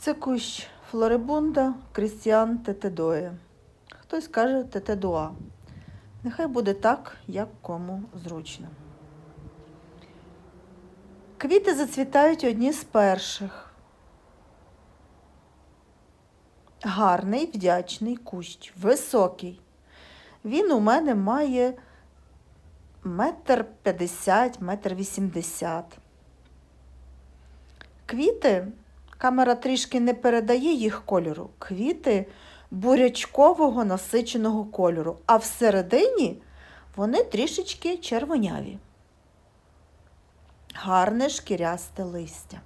Це кущ флорибунда Крістіан Тетедоє. Хтось каже Тетедуа. Нехай буде так, як кому зручно. Квіти зацвітають одні з перших. Гарний, вдячний кущ, високий. Він у мене має метр п'ятдесят, метр вісімдесят. Квіти, камера трішки не передає їх кольору. Квіти бурячкового насиченого кольору, а всередині вони трішечки червоняві. Гарне шкірясте листя.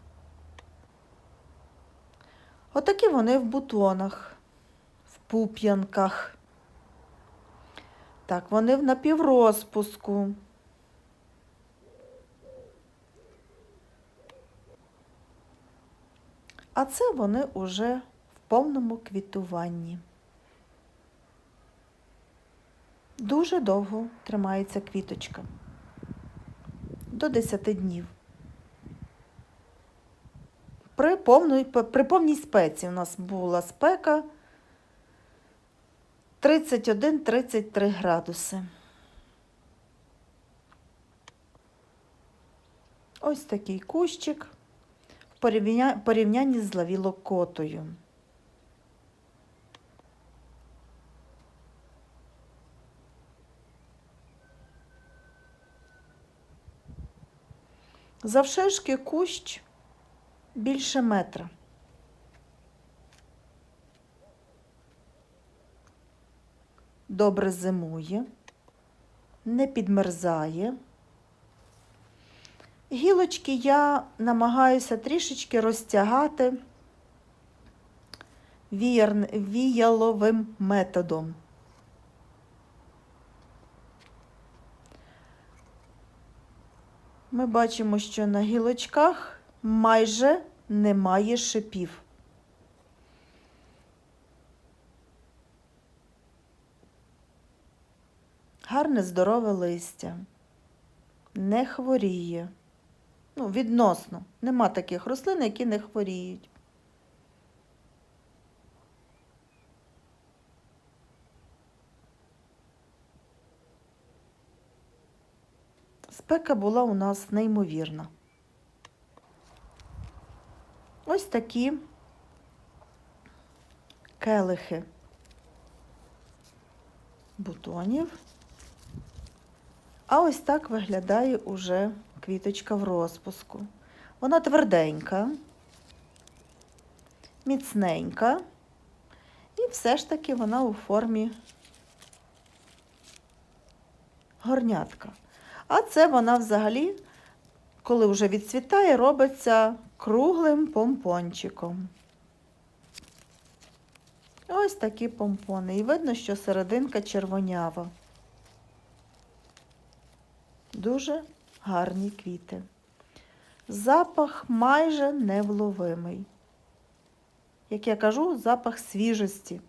Отакі вони в бутонах, в пуп'янках. Так, вони в напіврозпуску. А це вони уже в повному квітуванні. Дуже довго тримається квіточка. До 10 днів. При, повної, при повній спеці у нас була спека 31-33 градуси. Ось такий кущик порівня- порівнянні з лавілокотою. Завширшки кущ більше метра. Добре зимує, не підмерзає. Гілочки я намагаюся трішечки розтягати віяловим методом. Ми бачимо, що на гілочках майже немає шипів. Гарне здорове листя, не хворіє. Ну, відносно. Нема таких рослин, які не хворіють. Спека була у нас неймовірна. Ось такі келихи бутонів. А ось так виглядає уже квіточка в розпуску. Вона тверденька, міцненька, і все ж таки вона у формі горнятка. А це вона взагалі, коли вже відцвітає, робиться круглим помпончиком. Ось такі помпони. І видно, що серединка червонява. Дуже гарні квіти. Запах майже невловимий. Як я кажу, запах свіжості.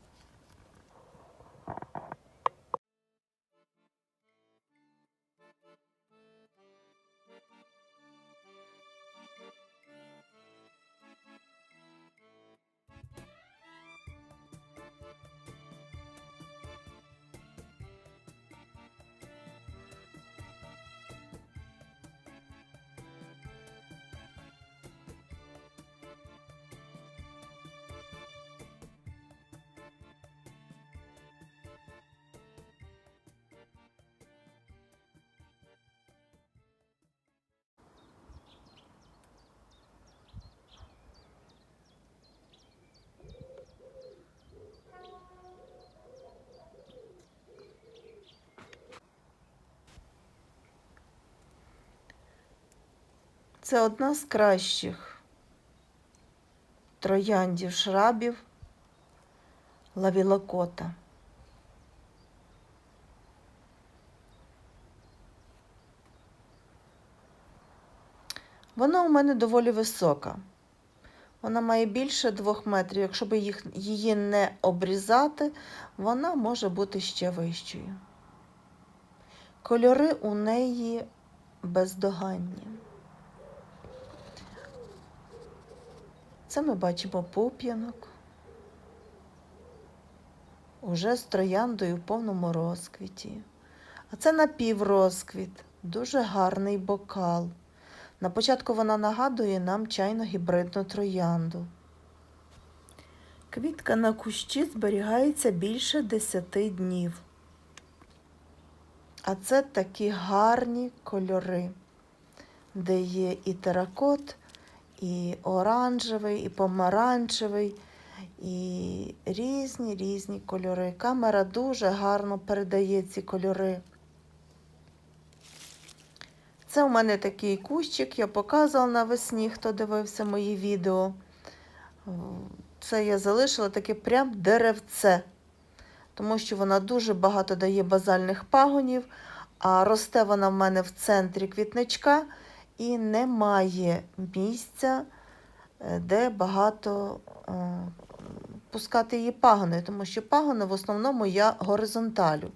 Це одна з кращих трояндів шрабів лавілокота. Вона у мене доволі висока. Вона має більше двох метрів. Якщо б їх, її не обрізати, вона може бути ще вищою. Кольори у неї бездоганні. Це ми бачимо пуп'янок. Уже з трояндою в повному розквіті. А це напіврозквіт, дуже гарний бокал. На початку вона нагадує нам чайно-гібридну троянду. Квітка на кущі зберігається більше 10 днів. А це такі гарні кольори, де є і теракот, і оранжевий, і помаранчевий, і різні різні кольори. Камера дуже гарно передає ці кольори. Це у мене такий кущик, я показувала навесні, хто дивився мої відео. Це я залишила таке прям деревце, тому що вона дуже багато дає базальних пагонів, а росте вона в мене в центрі квітничка і немає місця, е, де багато е, пускати її пагони, тому що пагони в основному я горизонталю,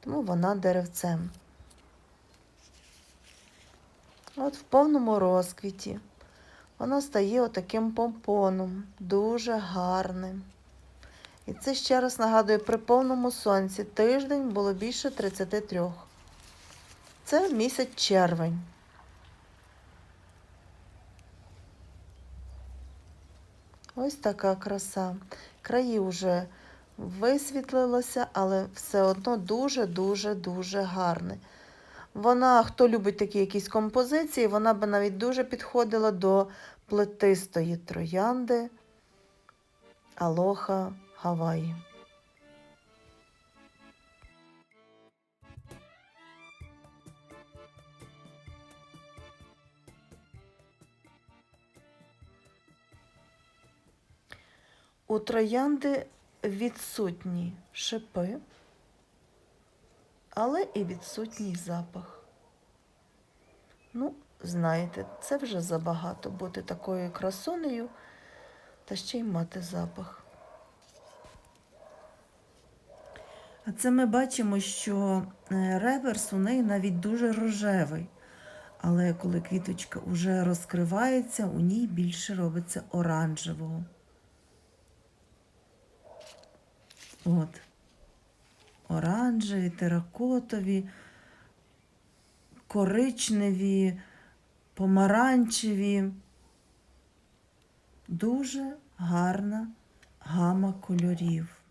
тому вона деревцем. От в повному розквіті. Воно стає отаким помпоном, дуже гарним. І це ще раз нагадую, при повному сонці тиждень було більше 33. Це місяць червень. Ось така краса. Краї вже висвітлилося, але все одно дуже-дуже-дуже гарне. Вона, хто любить такі якісь композиції, вона би навіть дуже підходила до плетистої троянди Алоха Гаваї. У троянди відсутні шипи, але і відсутній запах. Ну, знаєте, це вже забагато бути такою красунею та ще й мати запах. А це ми бачимо, що е, реверс у неї навіть дуже рожевий. Але коли квіточка вже розкривається, у ній більше робиться оранжевого. От. Оранжеві, теракотові, коричневі, помаранчеві. Дуже гарна гама кольорів.